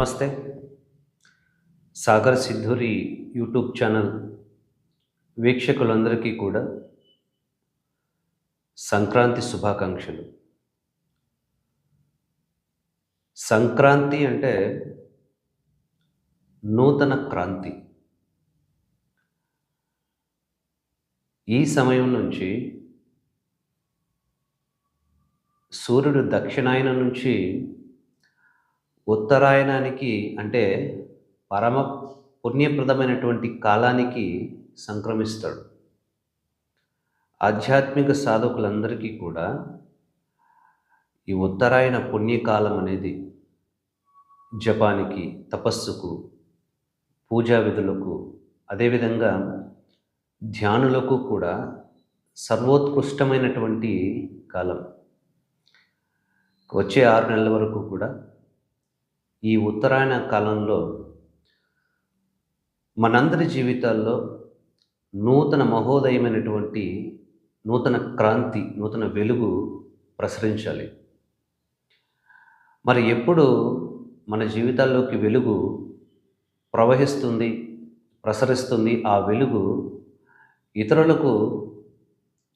నమస్తే. Sagar సిద్ధూరి YouTube channel వీక్షకులందరికీ కూడా సంక్రాంతి శుభాకాంక్షలు. సంక్రాంతి అంటే నూతన క్రాంతి. ఈ సమయం నుంచి సూర్యుడు దక్షిణాయనం నుంచి ఉత్తరాయణానికి అంటే పరమ పుణ్యప్రదమైనటువంటి కాలానికి సంక్రమిస్తాడు. ఆధ్యాత్మిక సాధకులందరికీ కూడా ఈ ఉత్తరాయణ పుణ్యకాలం అనేది జపానికి తపస్సుకు పూజా విధులకు అదేవిధంగా ధ్యానులకు కూడా సర్వోత్కృష్టమైనటువంటి కాలం. వచ్చే ఆరు నెలల వరకు కూడా ఈ ఉత్తరాయణ కాలంలో మనందరి జీవితాల్లో నూతన మహోదయమైనటువంటి నూతన క్రాంతి నూతన వెలుగు ప్రసరించాలి. మరి ఎప్పుడు మన జీవితాల్లోకి వెలుగు ప్రవహిస్తుంది ప్రసరిస్తుంది? ఆ వెలుగు ఇతరులకు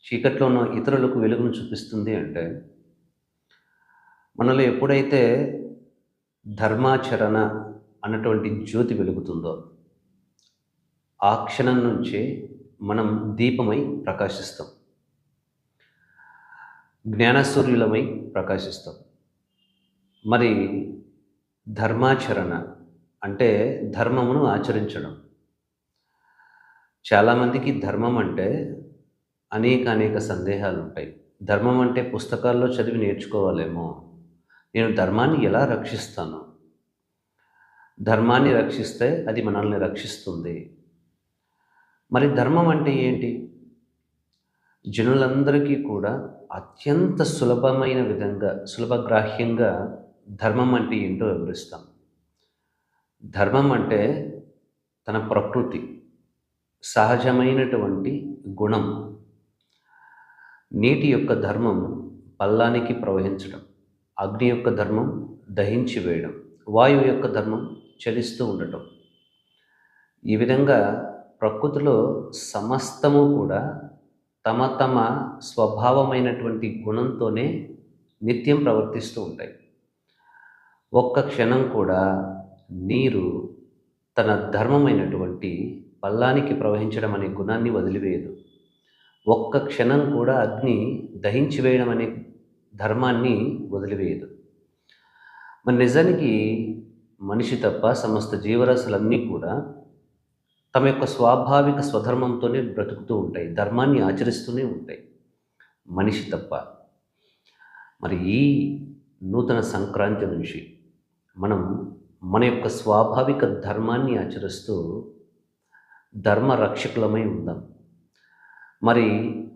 చీకట్లో ఉన్న ఇతరులకు వెలుగును చూపిస్తుంది అంటే మనలో ఎప్పుడైతే ధర్మాచరణ అన్నటువంటి జ్యోతి వెలుగుతుందో ఆ క్షణం నుంచే మనం దీపమై ప్రకాశిస్తాం. జ్ఞానసూర్యులమై ప్రకాశిస్తాం. మరి ధర్మాచరణ అంటే ధర్మమును ఆచరించడం. చాలామందికి ధర్మం అంటే అనేక అనేక సందేహాలు ఉంటాయి ధర్మం అంటే పుస్తకాల్లో చదివి నేర్చుకోవాలేమో నేను ధర్మాన్ని ఎలా రక్షిస్తాను? ధర్మాన్ని రక్షిస్తే అది మనల్ని రక్షిస్తుంది. మరి ధర్మం అంటే ఏంటి? జనులందరికీ కూడా అత్యంత సులభమైన విధంగా సులభగ్రాహ్యంగా ధర్మం అంటే ఏంటో వివరిస్తాం. ధర్మం అంటే తన ప్రకృతి సహజమైనటువంటి గుణం. నీటి యొక్క ధర్మం పల్లానికి ప్రవహించడం. అగ్ని యొక్క ధర్మం దహించి వేయడం వాయువు యొక్క ధర్మం చలిస్తూ ఉండటం. ఈ విధంగా ప్రకృతిలో సమస్తము కూడా తమ తమ స్వభావమైనటువంటి గుణంతోనే నిత్యం ప్రవర్తిస్తూ ఉంటాయి. ఒక్క క్షణం కూడా నీరు తన ధర్మమైనటువంటి పల్లానికి ప్రవహించడం అనే గుణాన్ని వదిలివేయదు. ఒక్క క్షణం కూడా అగ్ని దహించి వేయడం అనే ధర్మాన్ని వదిలివేయదు. మరి నిజానికి మనిషి తప్ప సమస్త జీవరాశులన్నీ కూడా తమ యొక్క స్వాభావిక స్వధర్మంతోనే బ్రతుకుతూ ఉంటాయి ధర్మాన్ని ఆచరిస్తూనే ఉంటాయి మనిషి తప్ప. మరి ఈ నూతన సంక్రాంతి నుంచి మనం మన యొక్క స్వాభావిక ధర్మాన్ని ఆచరిస్తూ ధర్మ రక్షకులమై ఉందాం. మరి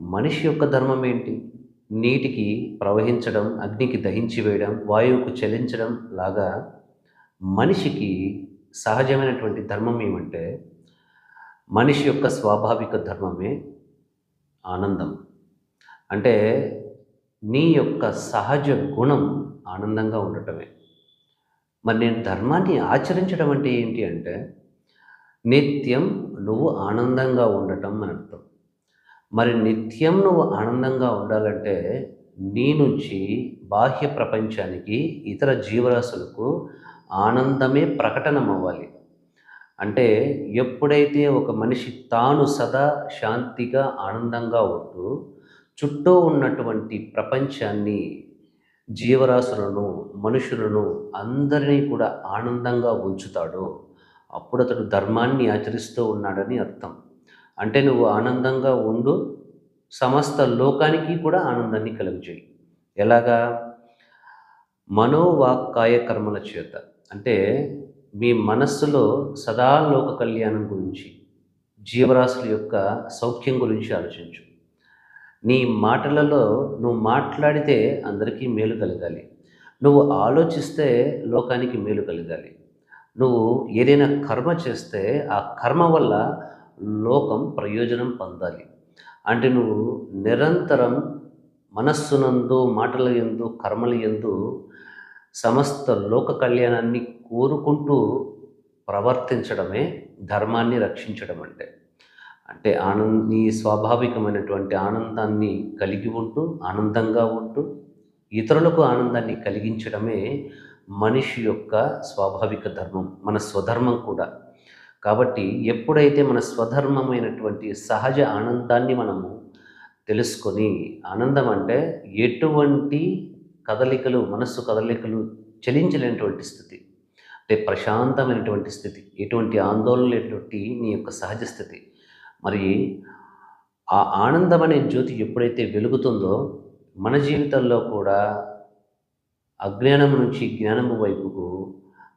మనిషి యొక్క ధర్మం ఏంటి? నీటికి ప్రవహించడం అగ్నికి దహించి వేయడం వాయువుకు చలించడం లాగా మనిషికి సహజమైనటువంటి ధర్మం ఏమంటే మనిషి యొక్క స్వాభావిక ధర్మమే ఆనందం. అంటే నీ యొక్క సహజ గుణం ఆనందంగా ఉండటమే. మరి నేను ధర్మాన్ని ఆచరించడం అంటే ఏంటి అంటే నిత్యం నువ్వు ఆనందంగా ఉండటం అని అర్థం. మరి నిత్యం నువ్వు ఆనందంగా ఉండాలంటే నీ నుంచి బాహ్య ప్రపంచానికి ఇతర జీవరాశులకు ఆనందమే ప్రకటనమవ్వాలి. అంటే ఎప్పుడైతే ఒక మనిషి తాను సదా శాంతిగా ఆనందంగా ఉంటూ చుట్టూ ఉన్నటువంటి ప్రపంచాన్ని జీవరాశులను మనుషులను అందరినీ కూడా ఆనందంగా ఉంచుతాడో అప్పుడు అతడు ధర్మాన్ని ఆచరిస్తూ ఉన్నాడని అర్థం. అంటే నువ్వు ఆనందంగా ఉండు సమస్త లోకానికి కూడా ఆనందాన్ని కలుగజేయి. ఎలాగా? మనోవాక్కాయ కర్మల చేత. అంటే మీ మనస్సులో సదా లోక కళ్యాణం గురించి జీవరాశుల యొక్క సౌఖ్యం గురించి ఆలోచించు. నీ మాటలలో నువ్వు మాట్లాడితే అందరికీ మేలు కలగాలి. నువ్వు ఆలోచిస్తే లోకానికి మేలు కలగాలి. నువ్వు ఏదైనా కర్మ చేస్తే ఆ కర్మ వల్ల లోకం ప్రయోజనం పొందాలి. అంటే నువ్వు నిరంతరం మనస్సునందు మాటల ఎందు కర్మల ఎందు సమస్త లోక కళ్యాణాన్ని కోరుకుంటూ ప్రవర్తించడమే ధర్మాన్ని రక్షించడం అంటే. అంటే ఆనంద నీ స్వాభావికమైనటువంటి ఆనందాన్ని కలిగి ఉంటూ ఆనందంగా ఉంటూ ఇతరులకు ఆనందాన్ని కలిగించడమే మనిషి యొక్క స్వాభావిక ధర్మం మన స్వధర్మం కూడా. కాబట్టి ఎప్పుడైతే మన స్వధర్మమైనటువంటి సహజ ఆనందాన్ని మనము తెలుసుకొని ఆనందం అంటే ఎటువంటి కదలికలు మనస్సు కదలికలు చలించలేనటువంటి స్థితి. అంటే ప్రశాంతమైనటువంటి స్థితి ఎటువంటి ఆందోళన లేనటువంటి నీ యొక్క సహజ స్థితి. మరి ఆ ఆనందం అనే జ్యోతి ఎప్పుడైతే వెలుగుతుందో మన జీవితంలో కూడా అజ్ఞానం నుంచి జ్ఞానము వైపుకు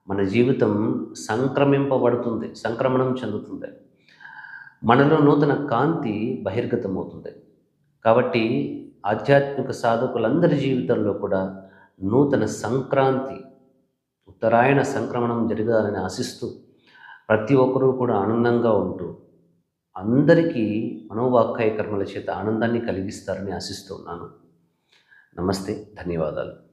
మన జీవితం సంక్రమింపబడుతుంది సంక్రమణం చెందుతుంది. మనలో నూతన కాంతి బహిర్గతమవుతుంది. కాబట్టి ఆధ్యాత్మిక సాధకులందరి జీవితంలో కూడా నూతన సంక్రాంతి ఉత్తరాయణ సంక్రమణం జరగాలని ఆశిస్తూ ప్రతి ఒక్కరూ కూడా ఆనందంగా ఉంటూ అందరికీ మనోవాక్కాయ కర్మల చేత ఆనందాన్ని కలిగిస్తారని ఆశిస్తున్నాను నమస్తే ధన్యవాదాలు.